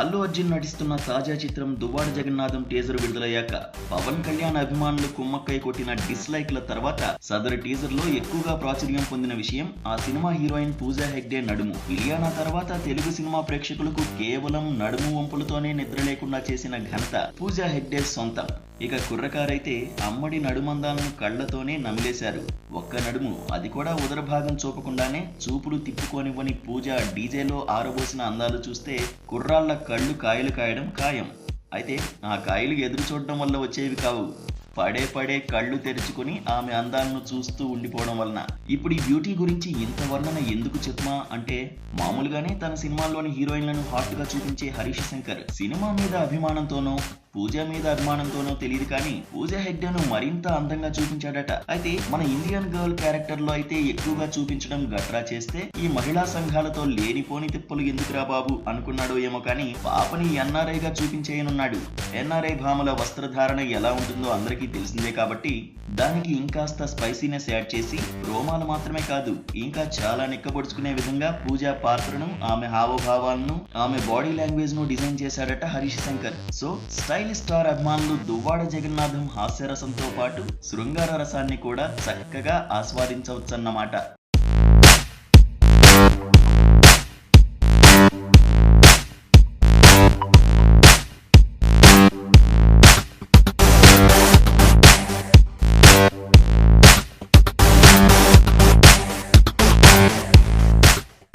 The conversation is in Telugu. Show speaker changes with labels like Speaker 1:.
Speaker 1: అల్లు అర్జున్ నటిస్తున్న తాజా చిత్రం దువ్వాడ జగన్నాథం టీజర్ విడుదలయ్యాక పవన్ కళ్యాణ్ అభిమానులు కుమ్మక్కై కొట్టిన డిస్లైక్ల తర్వాత సదరు టీజర్లో ఎక్కువగా ప్రాచుర్యం పొందిన విషయం ఆ సినిమా హీరోయిన్ పూజా హెగ్డే నడుము. ఇలియానా తర్వాత తెలుగు సినిమా ప్రేక్షకులకు కేవలం నడుము వంపులతోనే నిద్ర లేకుండా చేసిన ఘనత పూజా హెగ్డే సొంతం. ఇక కుర్రకారైతే అమ్మడి నడుమందాలను కళ్ళతోనే నమిలేశారు. ఒక్క నడుము అది కూడా ఉదర భాగం చూపకుండానే చూపులు తిప్పుకోనివ్వని పూజ డీజేలో ఆరబోసిన అందాలు చూస్తే కుర్రాళ్ళ కళ్ళు కాయలు కాయడం ఖాయం. అయితే ఆ కాయలు ఎదురు చూడడం వల్ల వచ్చేవి కావు. పడే పడే కళ్ళు తెరుచుకుని ఆమె అందాలను చూస్తూ ఉండిపోవడం వలన. ఇప్పుడు ఈ బ్యూటీ గురించి ఇంత వర్ణన ఎందుకు చెప్పమా అంటే మామూలుగానే తన సినిమాల్లోని హీరోయిన్లను హాట్గా చూపించే హరీష్ శంకర్ సినిమా మీద అభిమానంతోనో పూజ మీద అభిమానంతోనో తెలియదు కానీ పూజ హెగ్డేను మరింత అందంగా చూపించాడట. అయితే మన ఇండియన్ గర్ల్ క్యారెక్టర్లో అయితే ఎక్కువగా చూపించడం గట్రా చేస్తే ఈ మహిళా సంఘాలతో లేనిపోని తిప్పలు ఎందుకురా బాబు అనుకున్నాడో ఏమో కానీ పాపని ఎన్ఆర్ఐ గా చూపించేయనున్నాడు. ఎన్ఆర్ఐ భామల వస్త్రధారణ ఎలా ఉంటుందో అందరికీ తెలిసిందే కాబట్టి దానికి ఇంకాస్త స్పైసీనెస్ యాడ్ చేసి రోమాలు మాత్రమే కాదు ఇంకా చాలా నిక్కబొడుచుకునే విధంగా పూజా పాత్రను ఆమె హావభావాలను ఆమె బాడీ లాంగ్వేజ్ను డిజైన్ చేశాడట Harish Shankar. So stylish star అభిమానులు దువ్వాడ జగన్నాథం హాస్యరసంతో పాటు శృంగార రసాన్ని కూడా చక్కగా ఆస్వాదించవచ్చన్నమాట.